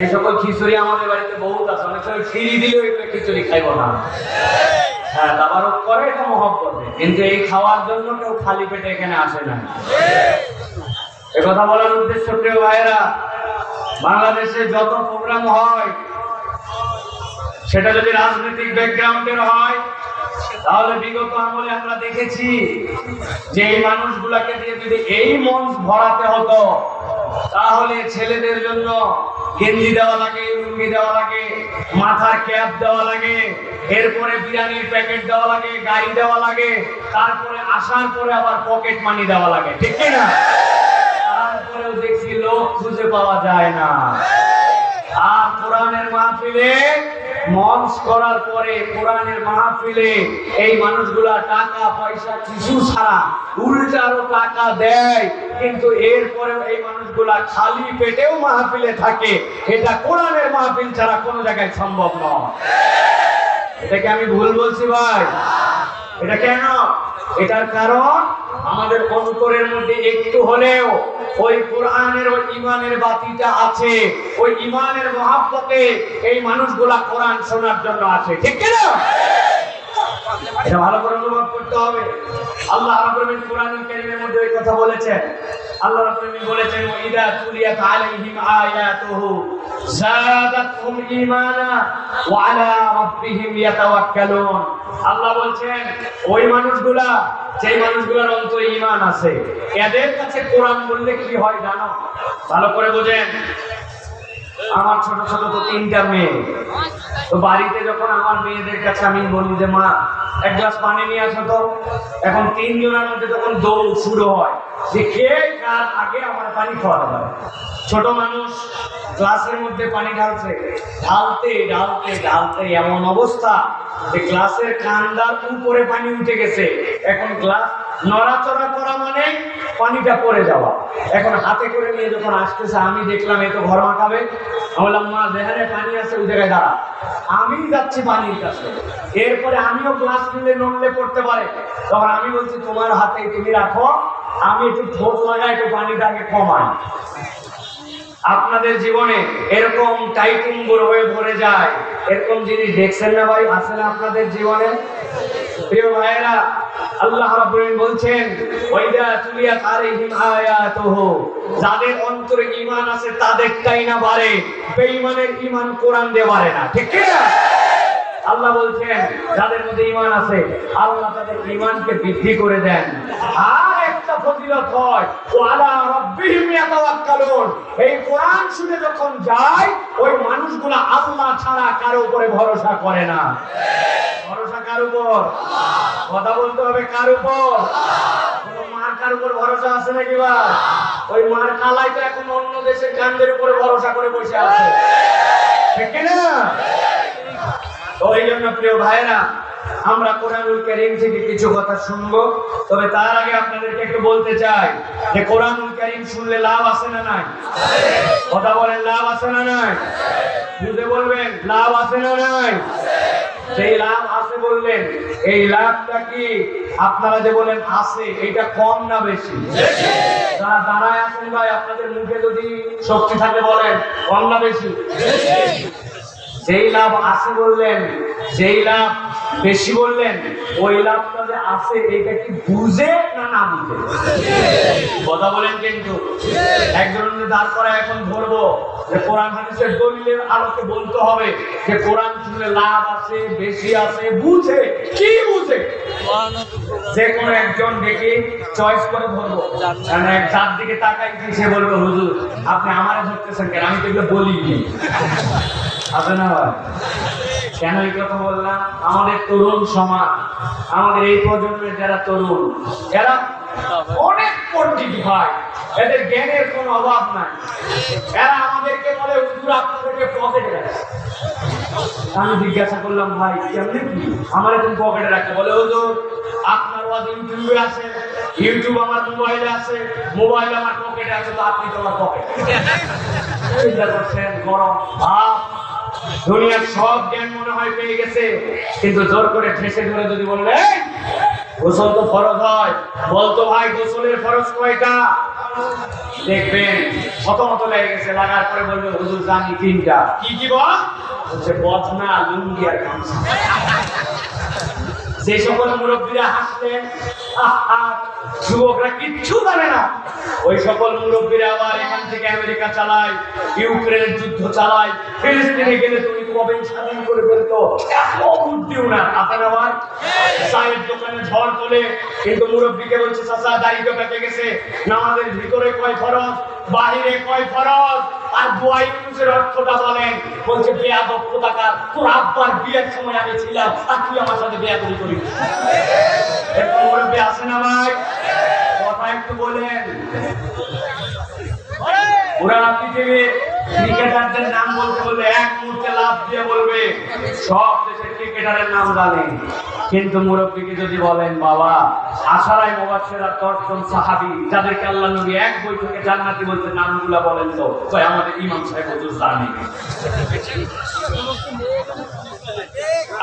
এই সকল খিচুড়ি আমাদের বাড়িতে বহুত আছে। অনেক সময় ফ্রি দিলেও খিচুড়ি খাইব না। হ্যাঁ করে এটা কিন্তু এই খাওয়ার জন্য কেউ খালি পেটে এখানে আসে না। এ কথা বলার উদ্দেশ্য প্রিয় ভাইয়েরা, বাংলাদেশে যত প্রোগ্রাম হয়, সেটা যদি রাজনৈতিক ব্যাকগ্রাউন্ডের হয়, তাহলে বিগত আমলে আমরা দেখেছি যে এই মানুষগুলাকে দিয়ে যদি এই মঞ্চ ভরাতে হতো তাহলে ছেলেদের জন্য গেঞ্জি দেওয়া লাগে, লুঙ্গি দেওয়া লাগে, মাথার ক্যাপ দেওয়া লাগে, এরপরে বিরিয়ানির প্যাকেট দেওয়া লাগে, গাড়ি দেওয়া লাগে, তারপরে আসার পরে আবার পকেট মানি দেওয়া লাগে, ঠিক না? তারপরেও দেখছি লোক খুঁজে পাওয়া যায় না। আর কোরআনের মাহফিলে মঞ্চ করার পরে কোরআনের মাহফিলে এই মানুষগুলা টাকা, পয়সা, কিছু ছাড়া উল্টারও টাকা দেয়। কিন্তু এরপরে এই মানুষগুলা খালি পেটেও মাহফিলে থাকে। এটা কোরআনের মাহফিল ছাড়া কোনো জায়গায় সম্ভব নয়। এটাকে আমি ভুল বলছি ভাই? এটা কেন? এটার কারণ আমাদের অন্তরের মধ্যে একটু হলেও ওই কোরআনের, ওই ইমানের বাতিটা আছে। ওই ইমানের মহাব্বতে এই মানুষগুলা কোরআন শোনার জন্য আছে। ঠিক কিনা? এটা ভালো করে অনুভব করতে হবে। আল্লাহ রাব্বুল কোরআনুল কারীমের মধ্যে এই কথা বলেছেন। আল্লাহ রাব্বুল বলেছেন ইদা তুলিয়াত আলাইহিম আয়াতুহু ঈমানা ওয়া আলা রাব্বিহিম ইয়াতাওয়াক্কালুন। আল্লাহ বলছেন, ওই মানুষগুলা, যেই মানুষগুলোর অন্তরে ঈমান আছে, এদের কাছে কোরআন বললে কি হয় জানো? ভালো করে বোঝেন। আমার ছোট ছোট তো তিনটা মেয়ে। তো বাড়িতে যখন আমার মেয়েদের কাছে আমি বলি যে, মা, এক গ্লাস পানি নিয়ে আসো তো। এখন তিনজনের মধ্যে যখন দৌড় শুরু হয়, যে কে কার আগে আমার পানি খাওয়ানো হয়। ছোট মানুষ ক্লাসের মধ্যে পানি ঢালছে, ঢালতে ঢালতে ঢালতে এমন অবস্থা যে গ্লাসের কান্দার উপরে পানি উঠে গেছে। এখন গ্লাস নড়াচড়া করা মানে পানিটা পরে যাওয়া। এখন হাতে করে নিয়ে যখন আসতেছে, আমি দেখলাম এ তো ঘর মাখাবে। আমি বললাম, মা যেখানে পানি আছে, ওই জায়গায় দাঁড়া। আমি যাচ্ছি পানির কাছে। এরপরে আমিও গ্লাস নিলে নড়লে পড়তে পারে। তখন আমি বলছি, তোমার হাতে তুমি রাখো আমি একটু ঠোঁট লাগাই, একটু পানিটাকে কমাই। আপনাদের জীবনে এরকম টাইটিং হয়ে ভরে যায়। এরকম জিনিস দেখছেন না ভাই? আছে না আপনাদের জীবনে? প্রিয় ভাইয়েরা, আল্লাহ রাব্বুল বলছেন, ওয়াইদা তুলিয়াত আলাইহিম আয়াতুহু। যাদের অন্তরে ঈমান আছে, তাদেরটাই না বাড়ে। বেঈমানের ঈমান কোরআন দিয়ে বাড়ে না। ঠিক কি না আল্লাহ বলছেন, যাদের মধ্যে ঈমান আছে, আল্লাহ তাদের ঈমানকে বৃদ্ধি করে দেন। আর একটা ফজিলত হয় রাব্বিহিম ইয়াতাওয়াক্কালুন। এই কোরআন শুনে যখন যায়, ওই মানুষগুলা আল্লাহ ছাড়া কারও উপরে ভরসা করে না। ভরসা কার উপর? কথা বলতে হবে কার উপর? মার কার উপর ভরসা আছে নাকি বা ওই মার কালাই তো এখন অন্য দেশের কান্দের উপরে ভরসা করে বসে আছে। ঠিক না এই জন্য প্রিয় ভাইরা আমরা কোরআনুল কারীম থেকে কিছু কথা শুনব। তবে তার আগে আপনাদেরকে একটু বলতে চাই যে কোরআনুল কারীম শুনলে লাভ আছে না নাই? কথা বলেন, লাভ আছে না নাই? বুঝে বলবেন, লাভ আছে না নাই? সেই লাভ আছে বললেন, এই লাভটা কি? আপনারা যে বলেন আছে এটা কম না বেশি? যারা দাঁড়ায় আছেন ভাই, আপনাদের মুখে যদি শক্তি থাকে বলেন, কম না বেশি? যেই লাভ আছে বললেন যেই লাভ বেশি বললেন, ওই লাভটা যে আছে, এটা কি বুঝে না না বুঝে? কথা বলেন কিন্তু। একজনের দাঁড় করা এখন ধরবো যে কোরআন হাদিসের দলিলের আলোকে বলতে হবে যে কোরআন শুনলে লাভ আছে, বেশি আছে, বুঝে? কি বুঝে? যে কোনো একজন দেখি চয়েস করে ধরবো। যার দিকে তাকাই সে বলবে, হুজুর, আপনি আমারে ধরতেছেন কেন? আমি তো এগুলো বলিনি। আছে না কেন এই কথা বললাম? আমাদের তরুণ সমাজ, আমাদের এই প্রজন্মের যারা তরুণ, এরা অনেক পণ্ডিত ভাই, এদের জ্ঞানের কোনো অভাব নাই। এরা আমাদেরকে বলে, হুজুর আপনাদেরকে পকেটে রাখে আমি জিজ্ঞাসা করলাম, ভাই, কেমনি কি? আমার এখন পকেটে রাখতে। বলে, হুজুর, আপনার ওয়াজ ইউটিউবে আছে, ইউটিউব আমার মোবাইলে আছে, মোবাইল আমার পকেটে আছে, তো আপনি তোমার পকেটে চিন্তা করছেন গরম ভাব। দুনিয়ার সব জ্ঞান মনে হয় পেয়ে গেছে কিন্তু জোর করে ঠেসে ধরে যদি বললে গোসল তো ফরজ হয় বলতো ভাই গোসলের ফরজ কয়টা? দেখবেন মতো মতো লেগে গেছে লাগার পরে বলবে হুজুর জানি তিনটা। কি কি বল? হচ্ছে বদনা লুঙ্গি আর গামছা। যে সকল মুরব্বীরা হাসলেন যুবকরা কিচ্ছু জানে না। ওই সকল মুরব্বীরা আবার এখান থেকে আমেরিকা চালায়, ইউক্রেনের যুদ্ধ চালায়, ফিলিস্তিনে গেলে তুমি কবে স্বাধীন করে ফেলতো? এত বুদ্ধিও না। আপনার আবার চায়ের দোকানে ঝড় তোলে, কিন্তু মুরব্বীকে বলছে, চাচা দাড়িটা পেকে গেছে। নামাজের ভিতরে কয় ফরজ? বাহিরে কয় ফরজ? আর দোয়াই ইউনুসের অর্থটা বলেন, বলছে, বেয়াদব কোথাকার? তোর আব্বার বিয়ের সময় আমি ছিলাম, আর তুই আমার সাথে বেয়াদবি করি করি এরকম মুরব্বী আছে না ভাই? কথা একটু বলেন। পুরা পৃথিবী ক্রিকেটারদের নাম বলতে বললে, এক মুহূর্তে লাভ দিয়ে বলবে, সব দেশের ক্রিকেটারের নাম জানে কিন্তু মুরব্বীকে যদি বলেন, বাবা আশারাই মোবাচ্ছেরা দশজন সাহাবি যাদেরকে আল্লাহ নবী এক বৈঠকে জান্নাতি বলতে নামগুলা বলেন তো, কয়, আমাদের ইমাম সাহেব হুজুর জানে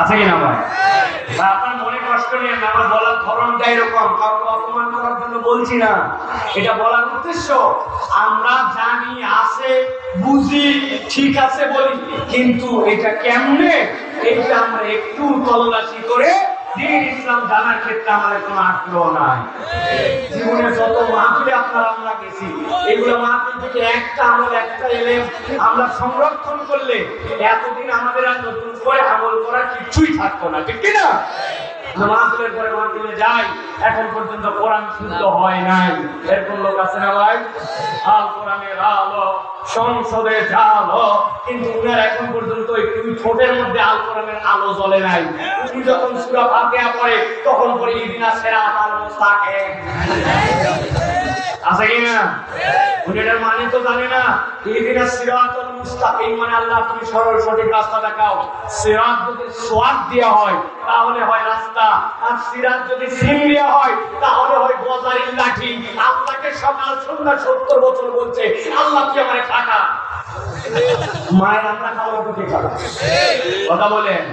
আছে কিনা ভাই? আপনার মনে কষ্ট নিয়ে আমার বলার ধরনটা এরকম, কাউকে অপমান করার জন্য বলছি না। এটা বলার উদ্দেশ্য, আমরা জানি, আছে, বুঝি, ঠিক আছে বলি, কিন্তু এটা কেমনে? এটা আমরা একটু তললাশি করে দিন ইসলাম জানার ক্ষেত্রে আমাদের কোনো আগ্রহ নাই। জীবনে যত মাহফিলে আপনারা, আমরা গেছি। এগুলো মাহফিল থেকে একটা আমল, একটা এলেম আমরা সংরক্ষণ করলে এতদিন আমাদের আর নতুন করে আমল করার কিছুই থাকতো না। ঠিক কিনা? মাহফিলের পরে মাহফিলে যাই, এখন পর্যন্ত কোরআন শুদ্ধ হয় নাই। এরকম লোক আছে না ভাই? আল কোরআনের আলো সংসদে জালো কিন্তু উনার এখন পর্যন্ত একটু ঠোঁটের মধ্যে আল কোরআনের আলো জ্বলে নাই। উনি যখন সুরা ফাতিহা পড়ে, তখন পরে ইদিনা সেরা আল মুস্তাকিম আছে কি না মানে তো জানে না। সিরাতুল মুস্তাকিম মানে আল্লাহ তুমি সরল, সঠিক রাস্তা দেখাও। সিরাত যদি সোয়াদ হয়, তাহলে হয় রাস্তা। আর সিরাত যদি সিম হয়, তাহলে হয় গজারির লাঠি। সকাল সন্ধ্যা সত্তর বছর বলছে, আল্লাহ আমার মায়ের খাওয়ার প্রতি কথা বলেন।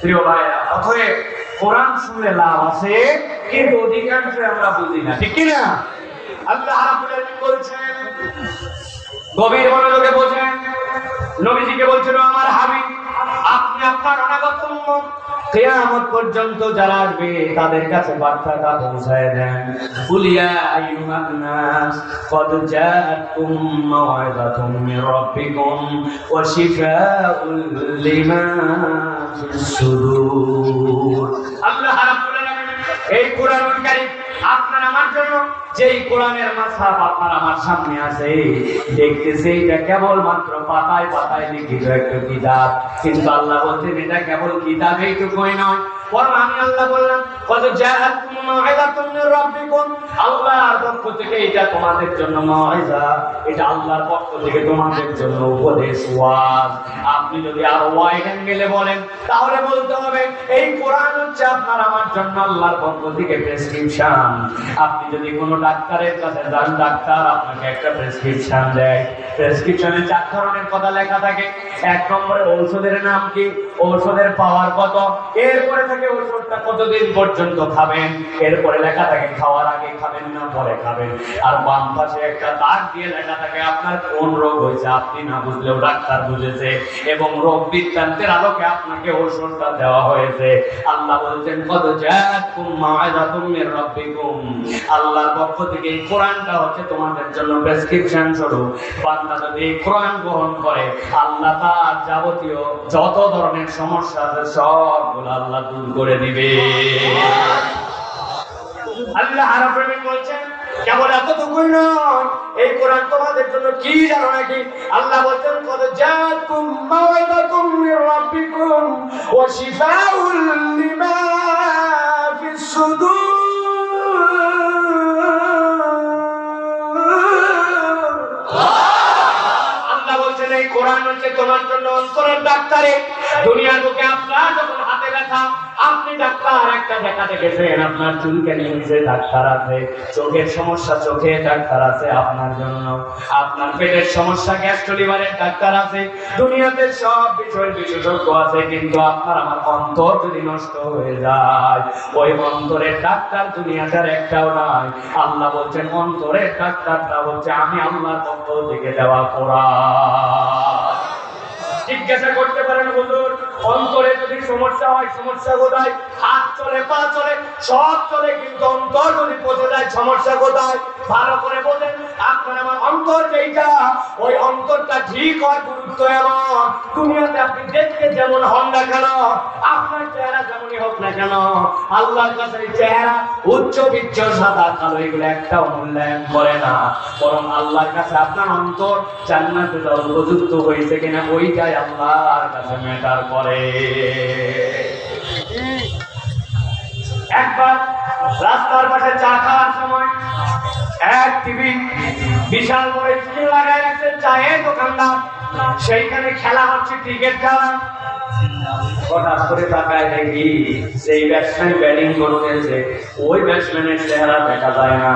প্রিয় ভাইরা অথয়ে কোরআন শুনে লাভ আছে, কিন্তু অধিকাংশ আমরা বুঝি না। ঠিক না আল্লাহ রাব্বুল গভীর মনোযোগে বোঝেন নবীজিকে বলছিল আমার হাবিব আপনি আপনার অনাগত উম্মত পর্যন্ত যারা আসবে তাদের কাছে বার্তাটা পৌঁছায় দেন। কুলিয়া আইয়ুহান নাস কদ জাআতকুম মাওয়াদাতুম মির রাব্বিকুম ওয়া শিফাউল লিমা ফিস আল্লাহ রাব্বুল আলামিন এই কুরআনুল কারীম আপনার আমার জন্য যেই কোরআনের মাথা আপনার আমার সামনে আছে, দেখতেছে এটা কেবল মাত্র পাতায় পাতায় লিখিত একটা কিতাব। কিন্তু আল্লাহ বলছেন এটা কেবল কিতাব এইটুকুই নয়। আপনি যদি আরও অ্যাঙ্গেলে বলেন, তাহলে বলতে হবে, এই কোরআন হচ্ছে আপনার, আমার জন্য আল্লাহর পক্ষ থেকে প্রেসক্রিপশন আপনি যদি কোনো ডাক্তারের কাছে যান, ডাক্তার আপনাকে একটা প্রেসক্রিপশন দেয়। প্রেসক্রিপশনে চার ধরনের কথা লেখা থাকে। এক নম্বরে ঔষধের নাম কি? ঔষধের পাওয়ার কত? এরপরে থাকে ঔষধটা কতদিন পর্যন্ত খাবেন? এরপরে লেখা থাকে, খাওয়ার আগে খাবেন না, পরে খাবেন। আর বাম পাশে একটা দাগ দিয়ে লেখা থাকে, আপনার কোন রোগ হয়েছে আপনি না বুঝলেও ডাক্তার বুঝেছে, এবং রোগ বৃত্তান্তের আলোকে আপনাকে ঔষধটা দেওয়া হয়েছে। আল্লাহ বলছেন কত জাকুম মাউইযাতুম মির রাব্বিকুম। আল্লাহর পক্ষ থেকে এই কোরআনটা হচ্ছে তোমাদের জন্য প্রেসক্রিপশন স্বরূপ। বান্দা যদি এই কোরআন গ্রহণ করে, আল্লাহ তার যাবতীয় যত ধরনের সমস্যা আছে সবগুলো আল্লাহ দূর করে দিবে। আল্লাহ বলছেন কেবল এতটুকুই নয় এই কোরআন তোমাদের জন্য কি জানো নাকি? আল্লাহ বলছেন মির রাব্বিকুম ওয়া শিফাউল লিমা ফিস সুদূর. আল্লাহ বলছেন এই কোরআন হচ্ছে তোমার জন্য অন্তরের ডাক্তারে। দুনিয়ার বুকে আপনার যখন হাতে ব্যথা আপনি ডাক্তার, একটা দেখাতে গেছেন আপনার চুলকানি হয়েছে ডাক্তার আছে, চোখের সমস্যা চোখে ডাক্তার আছে আপনার জন্য। আপনার পেটের সমস্যা, গ্যাস্ট্রোলিভারের ডাক্তার আছে, দুনিয়াতে সব বিষয়ের বিশেষজ্ঞ আছে, কিন্তু আপনার আমার অন্তর যদি নষ্ট হয়ে যায়, ওই অন্তরের ডাক্তার দুনিয়াটার একটাও নাই। আল্লাহ বলছেন, অন্তরের ডাক্তারটা হচ্ছে আমি আল্লাহর পক্ষ থেকে দেওয়া কোরআন। জিজ্ঞাসা করতে পারেন হুজুর অন্তরে যদি সমস্যা হয়, সমস্যা কোথায়? হাত চলে, পা চলে, সব চলে, কিন্তু অন্তর যদি পচে যায়, সমস্যা কোথায়? ভালো করে বোঝেন আপনার আমার অন্তর যেইটা, ওই অন্তরটা ঠিক হওয়ার গুরুত্ব এমন। দুনিয়াতে আপনি দেখতে যেমন হন না কেন, আপনার চেহারা যেমনই হোক না কেন, আল্লাহর কাছে চেহারা উচ্চ বিচ্ছ সাদা, কালো, এগুলো একটাও মূল্যায়ন করে না। বরং আল্লাহর কাছে আপনার অন্তর জান্নাতে উপযুক্ত হয়েছে কিনা, ওইটাই আল্লাহর কাছে ম্যাটার করে। একবার রাস্তার পাশে চা খাওয়ার সময় এক টিভি বিশাল বড় স্ক্রিন লাগাই রাখছে চায়ের দোকানদার। সেইখানে খেলা হচ্ছে, ক্রিকেট খেলা। হঠাৎ করে তাকায় দেখি সেই ব্যাটসম্যান ব্যাটিং করতেছে। ওই ব্যাটসম্যানের চেহারা দেখা যায় না।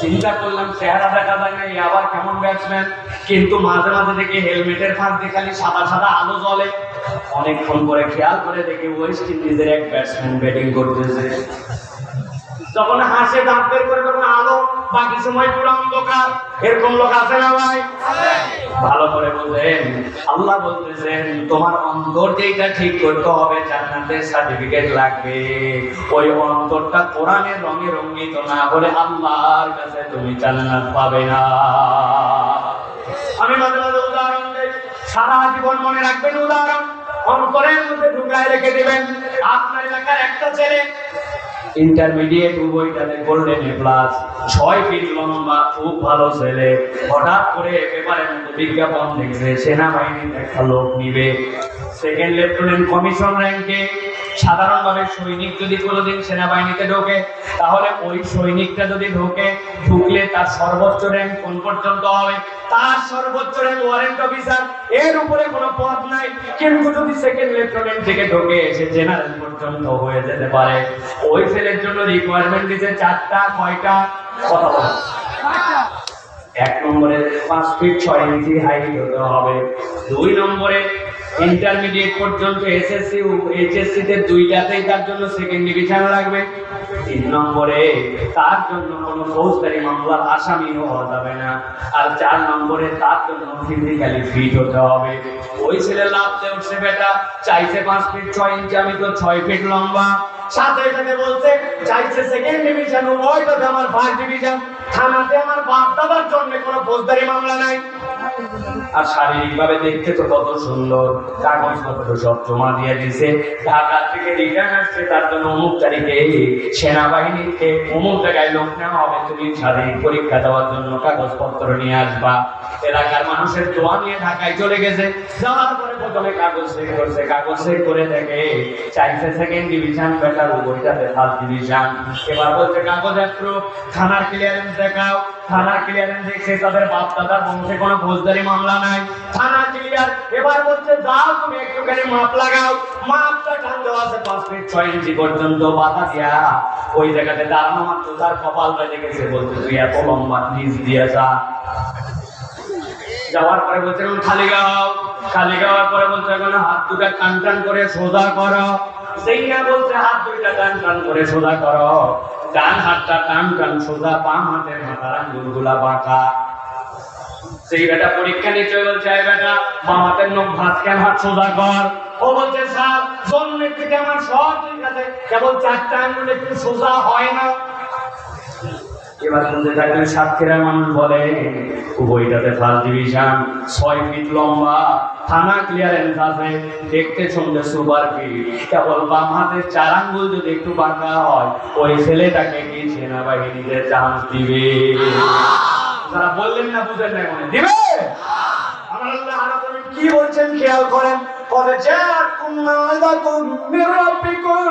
চিন্তা করলাম, চেহারা দেখা যায় না আবার কেমন ব্যাটসম্যান কিন্তু মাঝে মাঝে দেখি হেলমেটের ফাঁক খালি সাদা সাদা আলো জ্বলে। অনেকক্ষণ পরে খেয়াল করে দেখি ওয়েস্ট ইন্ডিজের এক ব্যাটসম্যান ব্যাটিং করতেছে। যখন হাসে দাঁত বের করে তখন আলো, বাকি সময় পুরো অন্ধকার। এরকম লোক আছে না ভাই? ভালো করে বললেন আল্লাহ বলতেছেন, তোমার অন্তর যেটা ঠিক করতে হবে জান্নাতের সার্টিফিকেট লাগবে। ওই অন্তরটা কোরআনের রঙে রঙিত না হলে আল্লাহর কাছে তুমি জান্নাত পাবে না। আমি মাঝে মাঝে সারা জীবন মনে রাখবেন, উদাহরণ অন্তরের মধ্যে ঢুকায় রেখে দেবেন। আপনার এলাকার একটা ছেলে ইন্টারমিডিয়েট উভয়টাতে গোল্ডেন এ প্লাস ছয় ফিট লম্বা, খুব ভালো ছেলে। হঠাৎ করে পেপারের মধ্যে বিজ্ঞাপন দেখছে সেনাবাহিনীর একটা লোক নিবে। সেকেন্ড লেফটেন্যান্ট কমিশন র্যাঙ্কে সাধারণভাবে সৈনিক যদি কোনোদিন সেনাবাহিনীতে ঢোকে, তাহলে ওই সৈনিকটা যদি ঢোকে, ঢুকলে তার সর্বোচ্চ র্যাঙ্ক কোন পর্যন্ত হবে? তার সর্বোচ্চ র্যাঙ্ক ওয়ারেন্ট অফিসার এর উপরে কোনো পদ নাই। কিন্তু যদি সেকেন্ড লেফটেন্যান্ট থেকে ঢোকে, সে জেনারেল পর্যন্ত হয়ে যেতে পারে। ওই ছেলের জন্য রিকোয়ারমেন্ট দিচ্ছে চারটা, কয়টা? কথা এক নম্বরে পাঁচ ফিট ছয় ইঞ্চি হাইট হতে হবে। দুই নম্বরে ইন্টারমিডিয়েট পর্যন্ত এসএসসি এইচএসসি তে দুইটাতেই তার জন্য সেকেন্ড ডিভিশন লাগবে। তিন নম্বরে, তার জন্য কোনো ফৌজদারি মামলার আসামি হওয়া যাবে না। আর চার নম্বরে, তার জন্য ফিজিক্যালি ফিট হতে হবে। ওই ছেলে লাভতে উঠছে বেটা, চাইছে পাঁচ ফিট ছয় ইঞ্চি আমি তো ছয় ফিট লম্বা। সাথে সাথে বলছে, চাইছে সেকেন্ড ডিভিশন ওইটাতে আমার ফার্স্ট ডিভিশন থানাতে আমার বাপ দাদার জন্য কোনো ফৌজদারি মামলা নাই। আর শারীরিক ভাবে দেখতে তো কত সুন্দর কাগজপত্র সব জমা দিয়ে দিছে ঢাকা থেকে রিটার্ন আসছে, তার জন্য অমুক তারিখে সেনাবাহিনীতে অমুক জায়গায় লোক নেওয়া হবে। তুমি শারীরিক পরীক্ষা দেওয়ার জন্য কাগজপত্র নিয়ে আসবা। এলাকার মানুষের জমা নিয়ে ঢাকায় চলে গেছে। যাওয়ার পরে প্রথমে কাগজ চেক করছে। কাগজ চেক করে দেখে চাইছে সেকেন্ড ডিভিশন বেটার ওইটাতে ফার্স্ট ডিভিশন এবার বলছে, কাগজ একটু, থানার ক্লিয়ারেন্স দেখাও। থানার ক্লিয়ারেন্স দেখছে তাদের বাপ দাদার বংশে কোনো ফৌজদারি মামলা নাই। থানা ক্লিয়ার এবার বলছে, যাও তুমি একটুখানি মাপ লাগাও। মাপটা টান দেওয়া আছে পাঁচ ফিট ছয় ইঞ্চি পর্যন্ত, বাধা দিয়া ওই জায়গাতে দাঁড়ানো মাত্র। তার কপাল বেজে গেছে, বলছে, তুই এত লম্বা নিজ দিয়ে যা। যাওয়ার পরে বলছে খালি গাও। খালি গাওয়ার পরে বলছে, এখন হাত দুটা টান টান করে সোজা করো। সেই না হাত দুইটা টান টান করে সোজা করো। ডান হাতটা টান টান সোজা, বাম হাতের মাথার আঙ্গুলগুলা বাঁকা। সেই বেটা পরীক্ষা নিতে বলছে, এই বেটা, বাম হাতের নখ ভাত কেন? হাত সোজা কর। ও বলছে, স্যার, জন্মের থেকে আমার সব ঠিক আছে। কেবল চারটা আঙ্গুল একটু সোজা হয় না। এবার শুনতে থাকবেন সাতক্ষীরা মানুষ বলে উভয়টাতে ফার্স্ট ডিভিশন ছয় ফিট লম্বা, থানা ক্লিয়ারেন্স আছে দেখতে শুনতে সুপার ফিট কেবল বাম হাতের চার আঙ্গুল যদি একটু বাঁকা হয়, ওই ছেলেটাকে কি সেনাবাহিনীতে চান্স দিবে? তারা বললেন না, বুঝেন না মনে দিবে? কি বলছেন খেয়াল করেন। قد جاءتكم موعظة من ربكم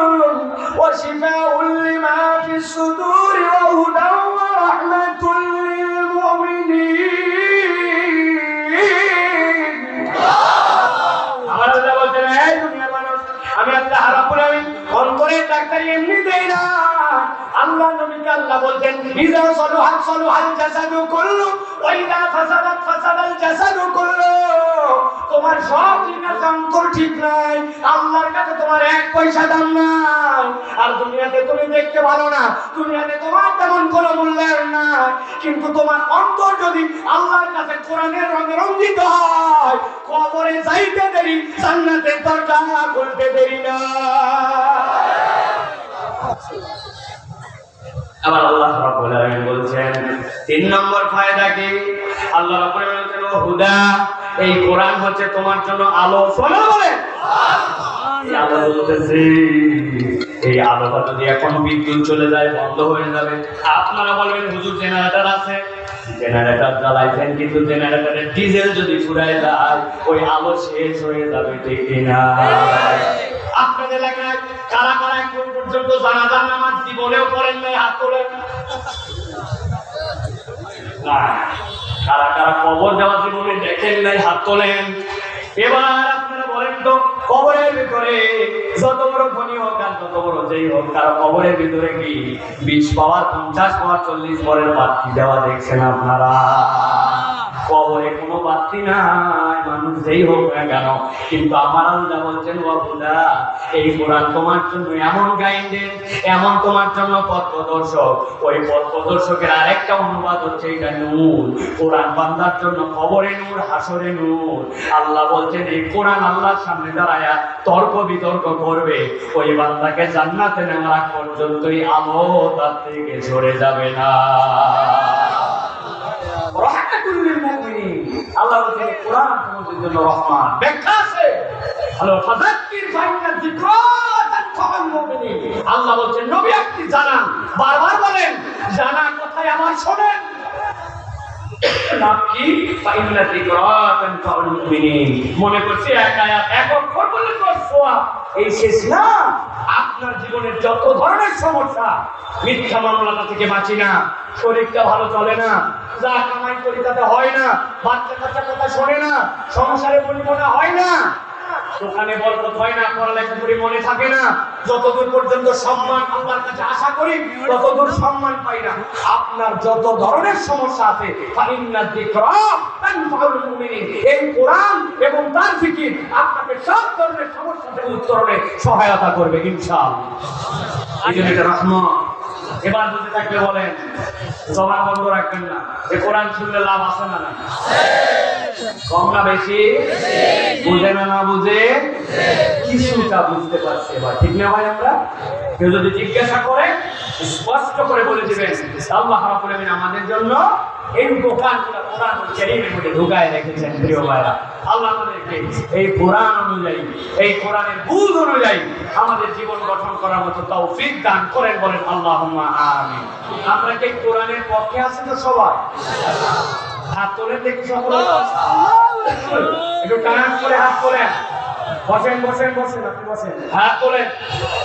وشفاء لما في الصدور وهدى ورحمة للمؤمنين আমার আল্লাহ বলছেন এই দুনিয়ার মানুষ আমি আল্লাহ রাব্বুল আলামিন অন্তর ডাক্তারি এমনি দেয় না আল্লাহ নবীকে আল্লাহ বলছেন ইজা সলুহাল সলুহাল জাসাদু কুল্লু ওয়া ইজা ফাসাদাত ফাসাদাল জাসাদু কুল্লু তোমার সব আছে অন্তর ঠিক নাই। আল্লাহর কাছে তোমার এক পয়সা দাম নাই। আর দুনিয়াতে তুমি দেখতে পারো না। দুনিয়াতে তোমার তেমন কোনো মূল্যায়ন নাই। কিন্তু তোমার অন্তর যদি আল্লাহর কাছে কোরআনের রঙে রঞ্জিত হয়, কবরে যাইতে দেরি, জান্নাতের দরজা খুলতে দেরি না। আবার আল্লাহ রাব্বুল আলামিন বলছেন, তিন নম্বর ফায়দা কি? আল্লাহ রাব্বুল আলামিন হুদা এই কোরআন হচ্ছে তোমার জন্য আলো। শোনা বলে। এই আলোটা যদি এখন বিদ্যুৎ চলে যায় বন্ধ হয়ে যাবে। আপনারা বলবেন হুজুর জেনারেটর আছে? জেনারেটর কিন্তু জেনারেটরের ডিজেল যদি ফুরায় যায় ওই আলো শেষ হয়ে যাবে ঠিক কিনা? আপনাদের এলাকায় কারা কারা এখন পর্যন্ত জানাজার নামাজ জীবনেও পড়েন নাই হাত তোলেন? না, কারা কারা কবর দেওয়া জীবনে দেখেন নাই, হাত তোলেন। এবার আপনারা বলেন তো, কবরের ভিতরে যত বড় ধনী হোক আর যত বড় যেই হোক তারা কবরের ভিতরে কি? বিশ পাওয়ার, পঞ্চাশ পাওয়ার, চল্লিশ পরের বাড়তি দেওয়া দেখছেন আপনারা। কবরে কোনো বাতি নাই, মানুষ যেই হোক না কেন। কিন্তু আমার আল্লাহ বলছেন বাবুদা এই কোরআন তোমার জন্য এমন গাইডেন্স এমন তোমার জন্য পথ প্রদর্শক ওই পথ প্রদর্শকের আরেকটা অনুবাদ হচ্ছে, এটা নূর। কোরআন বান্দার জন্য কবরে নূর হাসরে নূর। আল্লাহ বলছেন, এই কোরআন আল্লাহর সামনে দাঁড়ায়া তর্ক বিতর্ক করবে। ওই বান্দাকে জান্নাতে নেওয়ার পর্যন্তই আলো তার থেকে ঝরে যাবে না রহমাতুল লিল মুমিনিন আল্লাহ বলছেন এই কোরআন তোমাদের জন্য রহমান। ব্যাখ্যা আছে? হ্যালো তানফাউল মুমিনিন আল্লাহ বলছেন, নবী, আপনি জানান। বারবার বলেন জানা কথায় আমার শোনেন। মনে করছি এক এক বলে এই শেষ না। আপনার জীবনের যত ধরনের সমস্যা, মিথ্যা মামলাটা থেকে বাঁচি না। শরীরটা ভালো চলে না। যা কামাই করি তাতে হয় না বাচ্চা কাচ্চা কথা শোনে না সংসারে পরিমনে হয় না। দোকানে বরকত হয় না পড়ালেখা করি মনে থাকে না। যতদূর পর্যন্ত সম্মান আল্লাহর কাছে আশা করি ততদূর সম্মান পাই না। আপনার যত ধরনের সমস্যা আছে এই কোরআন এবং তার ফিকির আপনাকে সব ধরনের সমস্যা থেকে উত্তরণে সহায়তা করবে ইনশাআল্লাহ। এই জন্য এটা রহমত এবার যদি থাকলে বলেন জমা বন্ধ রাখবেন না। এ কোরআন শুনলে লাভ আছে না না কম না বেশি? বুঝে না না বুঝে? কিছুটা বুঝতে পারছি এবার। ঠিক না ভাই আমরা? কেউ যদি জিজ্ঞাসা করে, স্পষ্ট করে বলে দিবেন, আল্লাহ আমাদের জন্য এই দোকানগুলো কোরআন কারীমের মধ্যে ঢুকায় রেখেছেন প্রিয় ভাইরা। আল্লাহ আমাদেরকে এই কোরআন অনুযায়ী, এই কোরআনের বুঝ অনুযায়ী আমাদের জীবন গঠন করার মতো তৌফিক দান করেন বলেন আল্লাহুম্মা আমিন। আমরা কি কোরআনের পক্ষে আছি তো সবাই? হাত তোলেন দেখি সকলে। একটু টান করে হাত তোলেন। বসেন বসেন বসেন আপনি বসেন। হাত তোলেন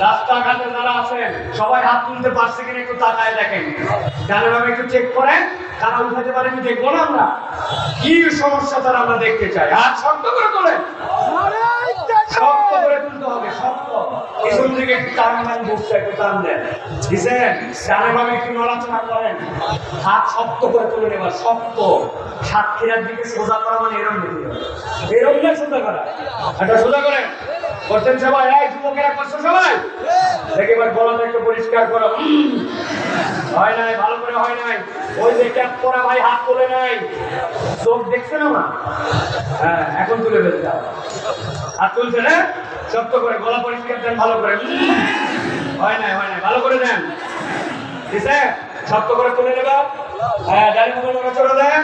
রাস্তাঘাটে যারা আছেন সবাই হাত তুলতে পারছে কিনা একটু তাকায় দেখেন। ডানে আমি একটু চেক করেন তারা উঠাতে পারে আমি দেখব না আমরা? কি সমস্যা তারা আমরা দেখতে চাই? হাত শক্ত করে তোলেন। শক্ত করে তুলতে হবে শক্ত পিছন থেকে টান টান বুকটা একটু টান দেন। বুঝছেন? ডানে বামে একটু নড়াচড়া করেন। হাত শক্ত করে তুলে নেবার শক্ত। সাতক্ষীরার দিকে সোজা করা মানে এরম এরম না সোজা করা। এটা সোজা করেন। করছেন সবাই, এই যুবকেরা করছ সবাই? দেখে এবার গলাটা একটু পরিষ্কার করো। হয় নাই, ভালো করে হয় নাই। ওই যে ক্যাপ পরা ভাই হাত তুলে নাই চোখ দেখছেন আমার? হ্যাঁ এখন তুলে ফেলতে। হাত তুলছে না শক্ত করে গলা পরিষ্কার দেন, ভালো করে। হয় নাই হয় নাই, ভালো করে দেন। আছে শক্ত করে তুলে নেবা? হ্যাঁ ডান মুখে নড়াচড়া দেন।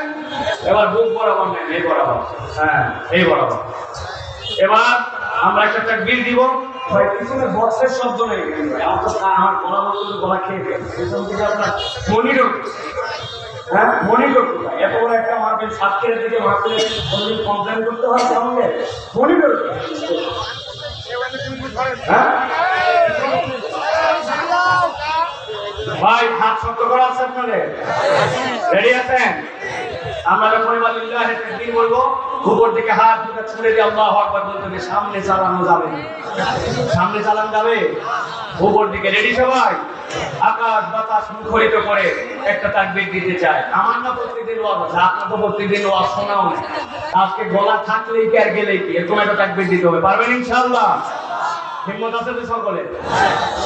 এবার বুক বরাবর নেন, এই বরাবর। হ্যাঁ এই বরাবর। এবার আমরা একটা তাকবীর দিব। ভাই, পিছনে বক্সের শব্দ নেই। আমার আমার গলা বলতে তো গলা খেয়ে গেছে পিছন থেকে আপনার মনিটর। হ্যাঁ মনিটর। এত বড় একটা মার্কেট সাতক্ষীরের দিকে মার্কেট কোনদিন কমপ্লেন করতে হয় সঙ্গে মনিটর? ভাই হাত শক্ত করা আছে আপনাদের? রেডি আছেন? আমরা যখন এবার লিল্লাহে তাকবীর বলব? উপর দিকে হাত দুটো ছুড়ে দিয়ে আল্লাহু আকবার বলতে হবে, সামনে চালানো যাবে সামনে চালানো যাবে? উপর দিকে রেডি সবাই? আকাশ, বাতাস মুখরিত করে একটা তাকবীর দিতে চায়। আমার না প্রতিদিন ওয়াজ আছে, আপনার তো প্রতিদিন ওয়াজ শোনাও আজকে গলা থাকলেই কি আর গেলেই কি? এরকম একটা তাকবীর দিতে হবে, পারবেন ইনশাআল্লাহ? হিম্মত আছে তো সকলে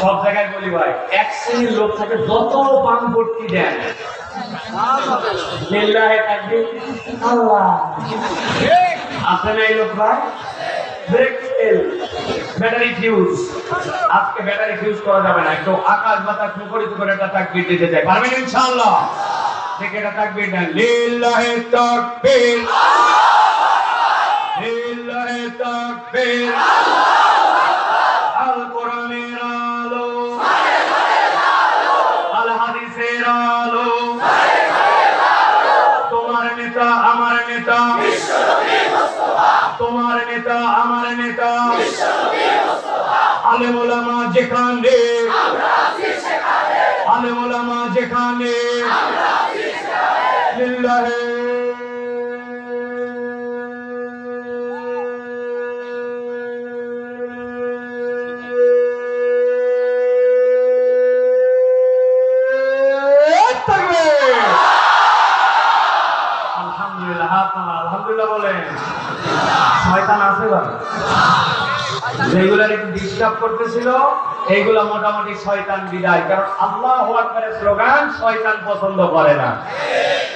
সব জায়গায় বলি ভাই, এক শ্রেণির লোক থাকে, যত পান ভর্তি দেন লিল্লাহে তাকবীর আল্লাহ। আছে না এই লোক ভাই? ব্রেক ফেল ব্যাটারি ফিউজ আজকে ব্যাটারি ফিউজ করা যাবে না। একটু আকাশ বাতাস মুখরিত করে একটা তাকবীর দিতে চাই। পারবেন ইনশাআল্লাহ? দেখে এটা তাকবীর দেন। লিল্লাহে তাকবীর। লিল্লাহে তাকবীর কোরআনের আলো আল হাদিসের আলো তোমার নেতা আমার নেতা। তোমার নেতা আমার নেতা। আলে বলামা যেখানে আলেম ওলামা যেখানে লিল্লাহে তাকবীর! আলহামদুলিল্লাহ হাত নামান, আলহামদুলিল্লাহ বলেন শয়তান আছে ভাই যেগুলার একটু ডিস্টার্ব করতেছিল, এইগুলা মোটামুটি শয়তান বিদায়। কারণ আল্লাহ আকবরের স্লোগান, শয়তান পছন্দ করে না।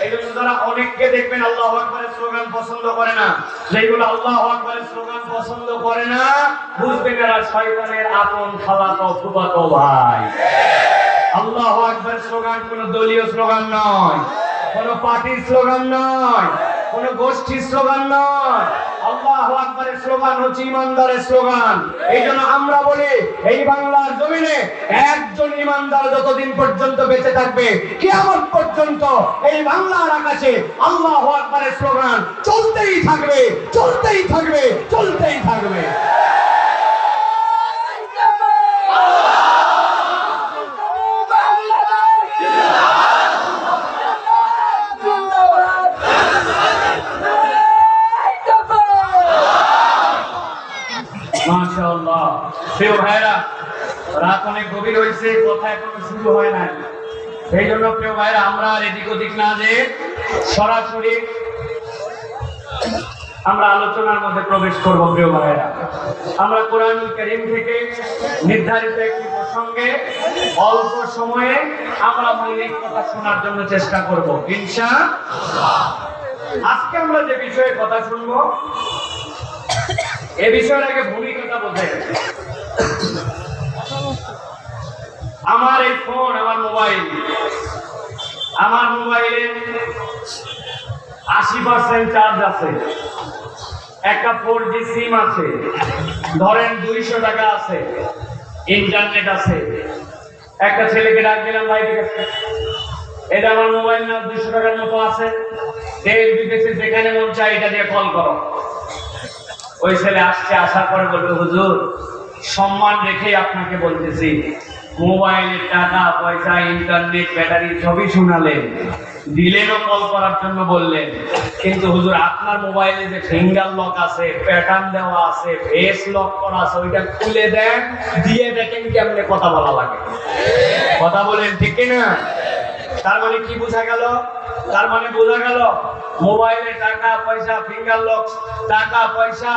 এই যারা অনেককে দেখবেন আল্লাহ আকবরের স্লোগান পছন্দ করে না। যেগুলো আল্লাহ আকবরের স্লোগান পছন্দ করে না এরা শয়তানের আপন ভাই। আল্লাহ আকবর স্লোগান কোন দলীয় স্লোগান নয়, কোন পার্টির স্লোগান নয়, কোন গোষ্ঠীর স্লোগান নয়। আল্লাহ আকবরের স্লোগান হচ্ছে ইমানদারের স্লোগান। এই জন্য আমরা বলি, এই বাংলার জমিনে একজন ইমানদার যতদিন পর্যন্ত বেঁচে থাকবে, কিয়ামত পর্যন্ত এই বাংলার আকাশে আল্লাহ আকবরের স্লোগান চলতেই থাকবে চলতেই থাকবে চলতেই থাকবে। মাশাআল্লাহ প্রিয় ভাইরা রাত অনেক গভীর হয়েছে কথা এখনও শুরু হয় নাই। সেই জন্য প্রিয় ভাইরা আমরা এদিক ওদিক না যে সরাসরি আমরা আলোচনার মধ্যে প্রবেশ করব, প্রিয় ভাইরা আমরা কোরআন করিম থেকে নির্ধারিত একটি প্রসঙ্গে অল্প সময়ে আমরা মৌলিক কথা শোনার জন্য চেষ্টা করব ইনশা আজকে আমরা যে বিষয়ে কথা শুনব, এ বিষয়ের আগে ভূমিকাটা বোঝে আমার এই ফোন, আমার মোবাইল। আমার মোবাইলে আশি পার্সেন্ট চার্জ আছে। একটা ফোর জি সিম আছে। ধরেন দুইশো টাকা আছে। ইন্টারনেট আছে। একটা ছেলেকে ডাক দিলাম, ভাই এটা আমার মোবাইল না, দুইশো টাকার মতো আছে। দেশ বিদেশে যেখানে মন চায় এটা দিয়ে কল করো। ওই ছেলে আসছে, আসার পরে বলবে, হুজুর সম্মান রেখেই আপনাকে বলতেছি মোবাইলের টাকা, পয়সা, ইন্টারনেট ব্যাটারি সবই শুনালেন, দিলেনও কল করার জন্য বললেন। কিন্তু হুজুর, আপনার মোবাইলে যে ফিঙ্গার লক আছে প্যাটার্ন দেওয়া আছে ফেস লক করা আছে, ওইটা খুলে দেন, দিয়ে দেখেন কেমনে কথা বলা লাগে। কথা বলেন ঠিক না তার মানে কি বোঝা গেল? তার মানে বোঝা গেল, মোবাইলে টাকা, পয়সা ফিঙ্গার লক টাকা, পয়সা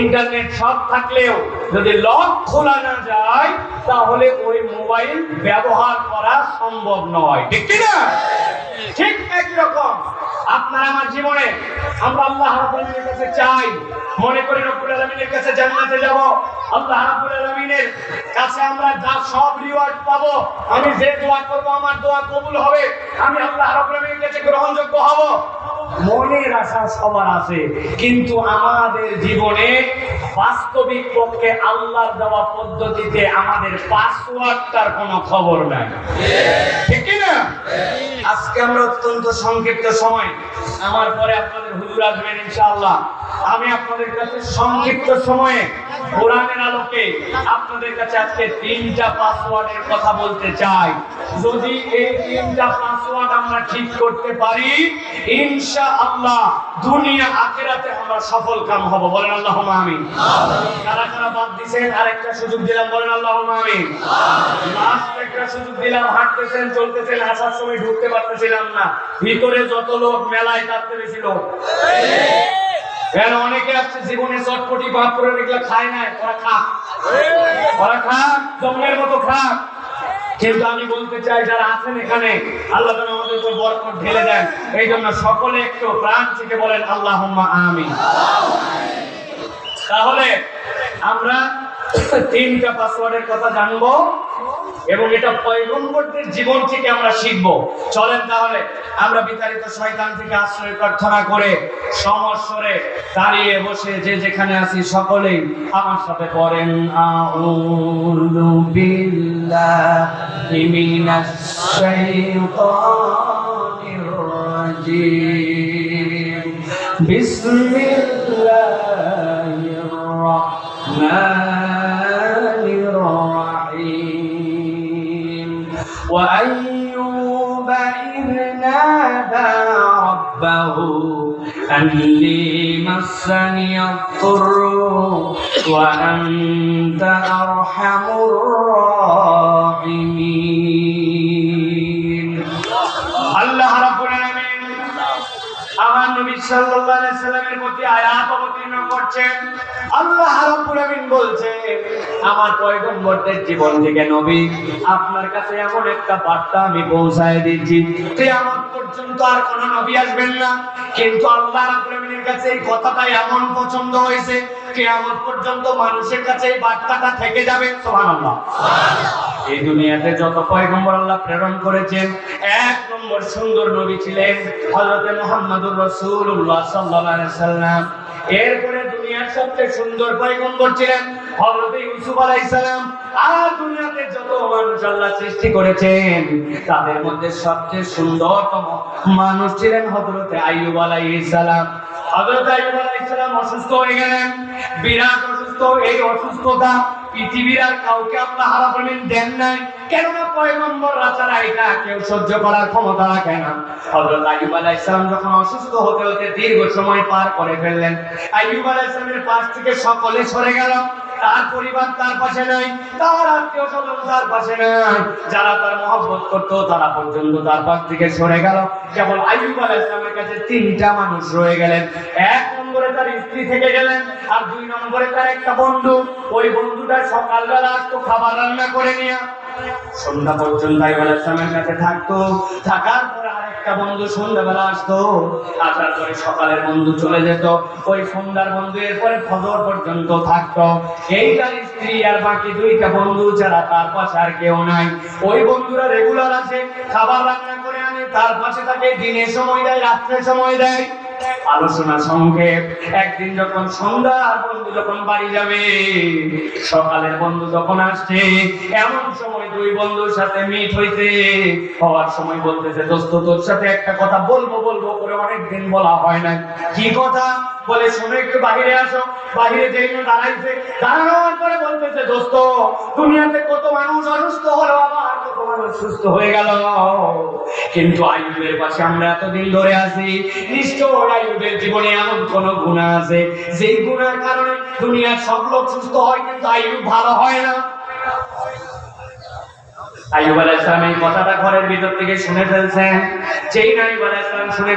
ইন্টারনেট সব থাকলেও যদি লক খোলা না যায়, তাহলে ওই মোবাইল ব্যবহার করা সম্ভব নয়। ঠিক না ঠিক একই রকম। আপনার আমার জীবনে আমরা আল্লাহ রাব্বুল কাছে চাই, মনে করি রব্বুল আলামিনের কাছে জান্নাতে যাব। আল্লাহ রাব্বুল আলামিনের কাছে আমরা যা সব রিওয়ার্ড পাবো, আমি যে দোয়া করব, আমার দোয়া কবুল হবে। আমি আল্লাহ রাব্বুল আলামিনের কাছে গ্রহণযোগ্য হব? মনের আশা সবার আছে, কিন্তু আমাদের জীবনে বাস্তবিক পক্ষে আল্লাহর দেওয়া পদ্ধতিতে আমাদের পাসওয়ার্ডটার কোনো খবর নাই। ঠিক না আজকে আমরা অত্যন্ত সংক্ষিপ্ত সময়। আমার পরে আপনাদের হুজুর আসবেন ইনশাআল্লাহ। আমি আপনাদের কাছে সংক্ষিপ্ত সময়ে কোরআনের আলোকে আপনাদের কাছে আজকে তিনটা পাসওয়ার্ডের কথা বলতে চাই। যদি এই তিনটা পাসওয়ার্ড আমরা ঠিক করতে পারি, ইনশাআল্লাহ দুনিয়া আখেরাতে আমরা সফল কাম হব। বলেন আল্লাহ আমিন। কারা কারা বাদ দিছেন? আরেকটা সুযোগ দিলাম, বলেন আল্লাহ আমিন। লাস্ট একটা সুযোগ দিলাম, হাঁটতেছেন, চলতেছেন, আসার সময় ঢুকতে পারতেছিলাম না। ভিতরে যত লোক মেলায় তাতে বেশি কেন অনেকে আসছে জীবনে চটপটি বাপ করে দেখলে খায় না? ওরা খাক ওরা খাক জঙ্গলের মতো খাক কিন্তু আমি বলতে চাই, যারা আছেন এখানে, আল্লাহ যেন আমাদের উপর বরকত ঢেলে দেন। এই জন্য সকলে একটু প্রাণ থেকে বলেন আল্লাহ আমি তাহলে আমরা তিনটা পাসওয়ার্ডের কথা জানব। এবং এটা পয়গম্বরদের জীবন থেকে আমরা শিখব। চলেন তাহলে, আমরা বিতাড়িত শয়তান থেকে আশ্রয় প্রার্থনা করে সমস্বরে দাঁড়িয়ে বসে যে যেখানে আছি সকলেই আমার সাথে পড়েন। আউযু বিল্লাহি মিনাশ শাইতানির রাজিম। বিসমিল্লাহির রাহমানির ربه أني مسني الضر وأنت أرحم الراحمين. আমার পয়গম্বরদের জীবন থেকে নবী, আপনার কাছে এমন একটা বার্তা আমি পৌঁছায় দিচ্ছি। কিয়ামত পর্যন্ত আর কোন নবী আসবেন না। কিন্তু আল্লাহ রাব্বুল কাছে এই কথাটা এমন পছন্দ হয়েছে কিয়ামত পর্যন্ত মানুষের কাছে এই বার্তাটা থেকে যাবে, সুবহানাল্লাহ। এই দুনিয়াতে যত পয়গম্বর আল্লাহ প্রেরণ করেছেন, এক নম্বর সুন্দর নবী ছিলেন মুহাম্মদুর রাসূলুল্লাহ সাল্লাল্লাহু আলাইহি সাল্লাম এরপরে দুনিয়ার সবচেয়ে সুন্দর পয়গম্বর ছিলেন হযরত ইউসুফ আলাইহিস সালাম। আর দুনিয়াতে যত মানুষ আল্লাহ সৃষ্টি করেছেন, তাদের মধ্যে সবচেয়ে সুন্দরতম মানুষ ছিলেন হযরত আইয়ুব আলাইহিস সালাম। হযরত আইয়ুব আলাইহিস অসুস্থ হয়ে গেলেন, বিরাট অসুস্থ, এই অসুস্থতা পৃথিবীর আর কাউকে আল্লাহ রাব্বুল দেন নাই। কেননা পয়গম্বররা ছাড়া এটা কেউ সহ্য করার ক্ষমতা রাখে না। হযরত আইয়ুব আলাইহিস সালাম যখন অসুস্থ হতে হতে দীর্ঘ সময় পার করে ফেললেন, আইয়ুব আলাইহিস সালামের পাশ থেকে সকলে সরে গেল। তার পরিবার তার পাশে নাই, তার আত্মীয় স্বজন তার পাশে নাই। যারা তার মহব্বত করতো, তারা পর্যন্ত তার পাশ থেকে সরে গেল। কেবল আইয়ুব আলাইহিস সালামের কাছে তিনটা মানুষ রয়ে গেলেন। এক নম্বরে তার স্ত্রী থেকে গেলেন, আর দুই নম্বরে তার একটা বন্ধু। ওই বন্ধুটা সকালবেলা আসতো, খাবার রান্না করে নিয়ে। সন্ধ্যা পর্যন্ত আইয়ুব আলাইহিস সালামের কাছে থাকতো। থাকার পরে আরেকটা বন্ধু সন্ধ্যাবেলা আসতো, আসার পরে সকালের বন্ধু চলে যেত। ওই সন্ধ্যার বন্ধু এরপরে ফজর পর্যন্ত থাকতো। এই তার স্ত্রী আর বাকি দুইটা বন্ধু ছাড়া তার পাশে আর কেউ নাই। ওই বন্ধুরা রেগুলার আছে খাবার রান্না করে আনে, তার পাশে তাকে দিনের সময় দেয় রাত্রে সময় দেয়। আলোচনা সংক্ষেপ। একদিন যখন সন্ধ্যার বন্ধু যখন বাড়ি যাবে, সকালের বন্ধু যখন আসছে, এমন সময় দুই বন্ধুর সাথে মিট হইতে, হওয়ার সময় বলতেছে, দোস্ত, তোর সাথে একটা কথা বলব বলব করে অনেকদিন বলা হয় না কি কথা? বলে, শুনে, একটু বাহিরে আসো। বাহিরে যেই না দাঁড়াইছে, দাঁড়ানোর পরে বলতেছে, দোস্ত, দুনিয়াতে কত মানুষ অসুস্থ হলো, আবার কত মানুষ সুস্থ হয়ে গেল। কিন্তু আয়ুবের পাশে আমরা এতদিন ধরে আছি। নিশ্চয় আয়ুবের জীবনে এমন কোন গুণা আছে? যেই গুণার কারণে দুনিয়ার সব লোক সুস্থ হয়, কিন্তু আয়ুব ভালো হয় না। আইয়ুব আলাইহিস সালাম এই কথাটা ঘরের ভিতর থেকে শুনে ফেলছেন। যেই না আইয়ুব আলাইহিস শুনে